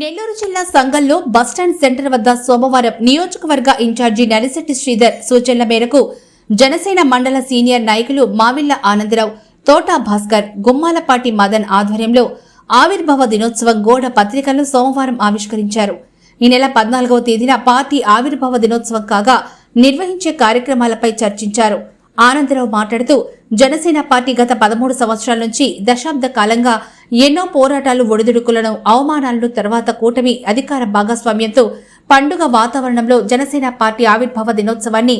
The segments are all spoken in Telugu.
నెల్లూరు జిల్లా సంఘంలో బస్టాండ్ సెంటర్ వద్ద సోమవారం నియోజకవర్గ ఇన్ఛార్జి నరిశెట్టి శ్రీధర్ సూచనల మేరకు జనసేన మండల సీనియర్ నాయకులు మావిళ్ళ ఆనందరావు తోటా భాస్కర్ గుమ్మాలపాటి మదన్ ఆధ్వర్యంలో ఆవిర్భావ దినోత్సవం గోడ పత్రికలను సోమవారం ఆవిష్కరించారు. ఈ నెల పద్నాలుగవ తేదీన పార్టీ ఆవిర్భావ దినోత్సవం కాగా నిర్వహించే కార్యక్రమాలపై చర్చించారు. ఆనందరావు మాట్లాడుతూ జనసేన పార్టీ గత పదమూడు సంవత్సరాల నుంచి దశాబ్ద కాలంగా ఎన్నో పోరాటాలు ఒడిదుడుకులను అవమానాలను తర్వాత కూటమి అధికార భాగస్వామ్యంతో పండుగ వాతావరణంలో జనసేన పార్టీ ఆవిర్భావ దినోత్సవాన్ని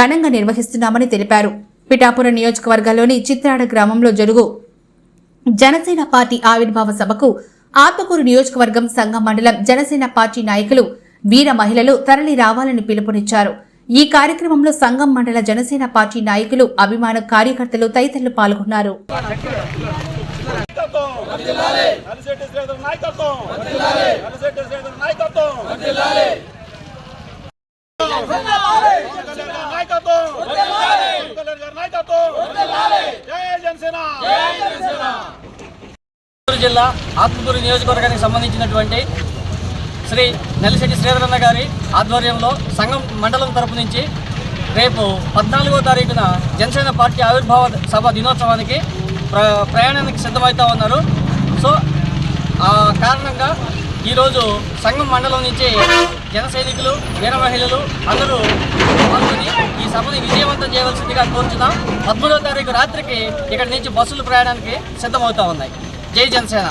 ఘనంగా నిర్వహిస్తున్నామని తెలిపారు. పిఠాపురం నియోజకవర్గంలోని చిత్రాడ గ్రామంలో జరుగు జనసేన పార్టీ ఆవిర్భావ సభకు ఆత్మకూరు నియోజకవర్గం సంఘం మండలం జనసేన పార్టీ నాయకులు వీర మహిళలు తరలి రావాలని పిలుపునిచ్చారు. ఈ కార్యక్రమంలో సంఘం మండల జనసేన పార్టీ నాయకులు అభిమాన కార్యకర్తలు తదితరులు పాల్గొన్నారు. నలిశెట్టి శ్రీధర్ నాయకత్వం. శ్రీధర్ నాయకత్వం. జిల్లా ఆత్మకూరు నియోజకవర్గానికి సంబంధించినటువంటి శ్రీ నెల్లిశెట్టి శ్రీధరన్న గారి ఆధ్వర్యంలో సంఘం మండలం తరపు నుంచి రేపు పద్నాలుగో తారీఖున జనసేన పార్టీ ఆవిర్భావ సభ దినోత్సవానికి ప్ర ప్రయాణానికి సిద్ధమవుతా ఉన్నారు. సో ఆ కారణంగా ఈరోజు సంఘం మండలం నుంచి జన సైనికులు వీర మహిళలు అందరూ పాల్గొని ఈ సభని విజయవంతం చేయవలసిందిగా కోరుచున్నాం. పదమూడవ తారీఖు రాత్రికి ఇక్కడి నుంచి బస్సులు ప్రయాణానికి సిద్ధమవుతా ఉన్నాయి. జై జనసేన.